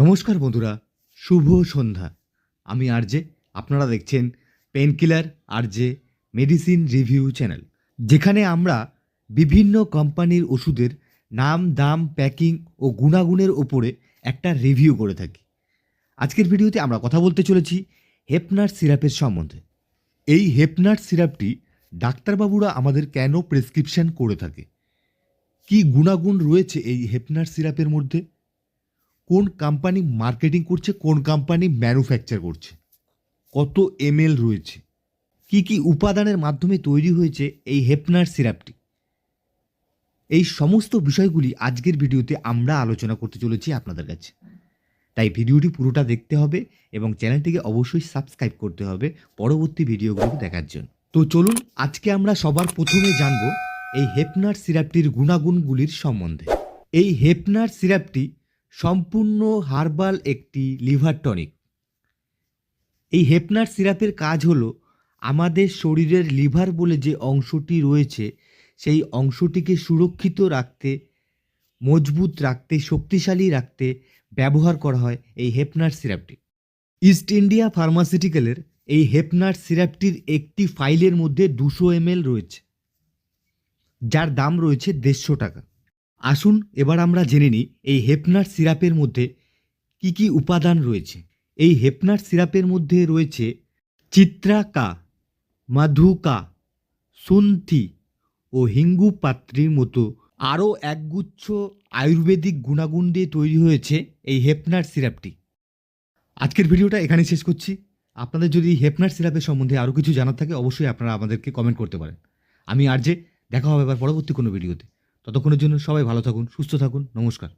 নমস্কার বন্ধুরা, শুভ সন্ধ্যা। আমি আরজে, আপনারা দেখছেন painkiller RJ medicine review channel যেখানে আমরা বিভিন্ন কোম্পানির ওষুধের নাম, দাম, প্যাকিং ও গুণাগুণের ওপরে একটা রিভিউ করে থাকি। আজকের ভিডিওতে আমরা কথা বলতে চলেছি হেপনার সিরাপের সম্বন্ধে। এই হেপনার সিরাপটি ডাক্তারবাবুরা আমাদের কেন প্রেসক্রিপশন করে থাকে? কি গুণাগুণ রয়েছে এই হেপনার সিরাপের মধ্যে? কোন কোম্পানি মার্কেটিং করছে, কোন কোম্পানি ম্যানুফ্যাকচার করছে, কত এমএল রয়েছে, কি কি উপাদানের মাধ্যমে তৈরি হয়েছে এই হেপনার সিরাপটি এই সমস্ত বিষয়গুলি আজকের ভিডিওতে আমরা আলোচনা করতে চলেছি আপনাদের কাছে। তাই ভিডিওটি পুরোটা দেখতে হবে এবং চ্যানেলটিকে অবশ্যই সাবস্ক্রাইব করতে হবে পরবর্তী ভিডিওগুলো দেখার জন্য। তো চলুন, আজকে আমরা সবার প্রথমে জানব এই হেপনার সিরাপটির গুণাগুণগুলির সম্বন্ধে। এই হেপনার সিরাপটি সম্পূর্ণ হার্বাল একটি লিভার টনিক। এই হেপনার সিরাপের কাজ হলো আমাদের শরীরের লিভার বলে যে অংশটি রয়েছে, সেই অংশটিকে সুরক্ষিত রাখতে, মজবুত রাখতে, শক্তিশালী রাখতে ব্যবহার করা হয় এই হেপনার সিরাপটি। ইস্ট ইন্ডিয়া ফার্মাসিউটিক্যালের এই হেপনার সিরাপটির একটি ফাইলের মধ্যে দুশো এমএল রয়েছে, যার দাম রয়েছে দেড়শো টাকা। আসুন এবার আমরা জেনে নিই এই হেপনার সিরাপের মধ্যে কি কি উপাদান রয়েছে। এই হেপনার সিরাপের মধ্যে রয়েছে চিত্রাকা, মাধুকা সুন্থি ও হিঙ্গু পাত্রীর মতো আরও একগুচ্ছ আয়ুর্বেদিক গুণাগুণ দিয়ে তৈরি হয়েছে এই হেপনার সিরাপটি। আজকের ভিডিওটা এখানে শেষ করছি। আপনাদের যদি হেপনার সিরাপের সম্বন্ধে আরও কিছু জানার থাকে, অবশ্যই আপনারা আমাদেরকে কমেন্ট করতে পারেন। আমি আর যে, দেখা হবে এবার পরবর্তী কোনো ভিডিওতে। ততক্ষণের জন্য সবাই ভালো থাকুন সুস্থ থাকুন নমস্কার।